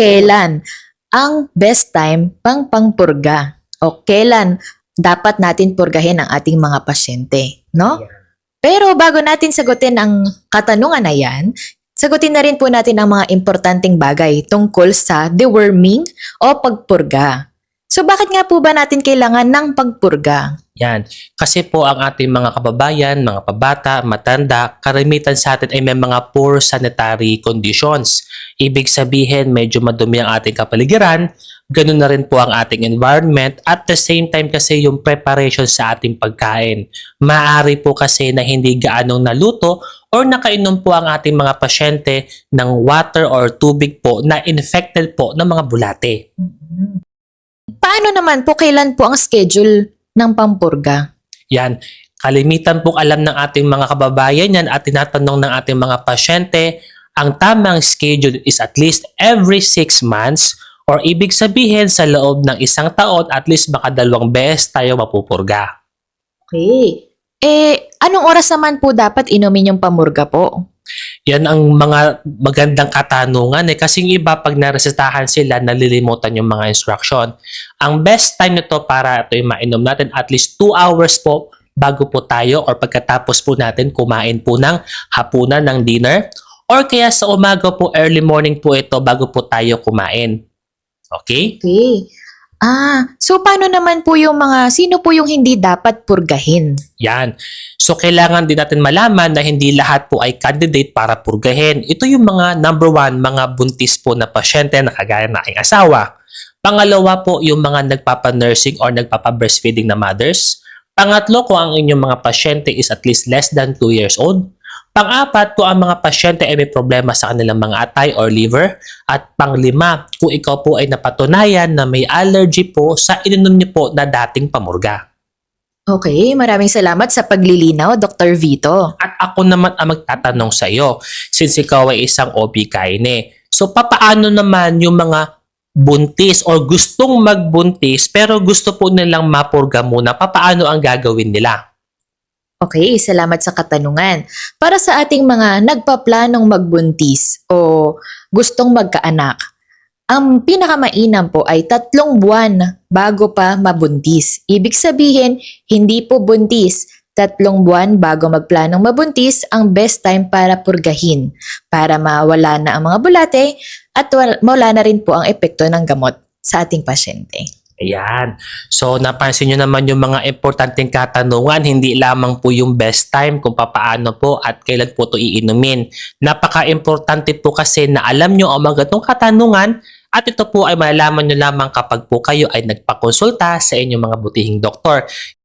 kailan ang best time pang pangpurga o kailan dapat natin purgahin ang ating mga pasyente, no? Pero bago natin sagutin ang katanungan na yan, sagutin na rin po natin ang mga importanteng bagay tungkol sa deworming o pagpurga. So bakit nga po ba natin kailangan ng pagpurga? Yan. Kasi po ang ating mga kababayan, mga pabata, matanda, karamitan sa atin ay may mga poor sanitary conditions. Ibig sabihin, medyo madumi ang ating kapaligiran, ganun na rin po ang ating environment, at the same time kasi yung preparation sa ating pagkain. Maaari po kasi na hindi gaanong naluto or nakainom po ang ating mga pasyente ng water or tubig po na infected po ng mga bulate. Paano naman po kailan po ang schedule ng pampurga? Yan. Kalimitan pong alam ng ating mga kababayan yan at tinatanong ng ating mga pasyente, ang tamang schedule is at least every 6 months or ibig sabihin sa loob ng isang taon at least baka dalawang beses tayo mapupurga. Okay. Eh, anong oras naman po dapat inumin yung pamurga po? Yan ang mga magandang katanungan eh. Kasi yung iba pag naresetahan sila, nalilimutan yung mga instruction. Ang best time nito para ito yung mainom natin at least 2 hours po bago po tayo or pagkatapos po natin kumain po ng hapunan ng dinner or kaya sa umaga po early morning po ito bago po tayo kumain. Okay? Okay. Ah, so paano naman po yung mga, sino po yung hindi dapat purgahin? Yan. So, kailangan din natin malaman na hindi lahat po ay candidate para purgahin. Ito yung mga number one, mga buntis po na pasyente na kagaya na aking asawa. Pangalawa po, yung mga nagpapa-nursing or nagpapa-breastfeeding na mothers. Pangatlo, kung ang inyong mga pasyente is at least less than 2 years old. Pang-apat, kung ang mga pasyente ay may problema sa kanilang mga atay or liver. At panglima, kung ikaw po ay napatunayan na may allergy po sa ininom niyo po na dating pamurga. Okay, maraming salamat sa paglilinaw, Dr. Vito. At ako naman ang magtatanong sa iyo since ikaw ay isang OB-GYN. So papaano naman yung mga buntis or gustong magbuntis pero gusto po nilang mapurga muna, papaano ang gagawin nila? Okay, salamat sa katanungan. Para sa ating mga nagpaplanong magbuntis o gustong magkaanak, ang pinakamainam po ay tatlong buwan bago pa mabuntis. Ibig sabihin, hindi po buntis. Tatlong buwan bago magplanong mabuntis ang best time para purgahin para mawala na ang mga bulate at wal- mawala na rin po ang epekto ng gamot sa ating pasyente. Ayan. So napansin nyo naman yung mga importanteng katanungan, hindi lamang po yung best time kung papaano po at kailan po ito iinumin. Napaka-importante po kasi na alam nyo ang mga ganitong katanungan at ito po ay malalaman nyo lamang kapag po kayo ay nagpakonsulta sa inyong mga butihing doktor.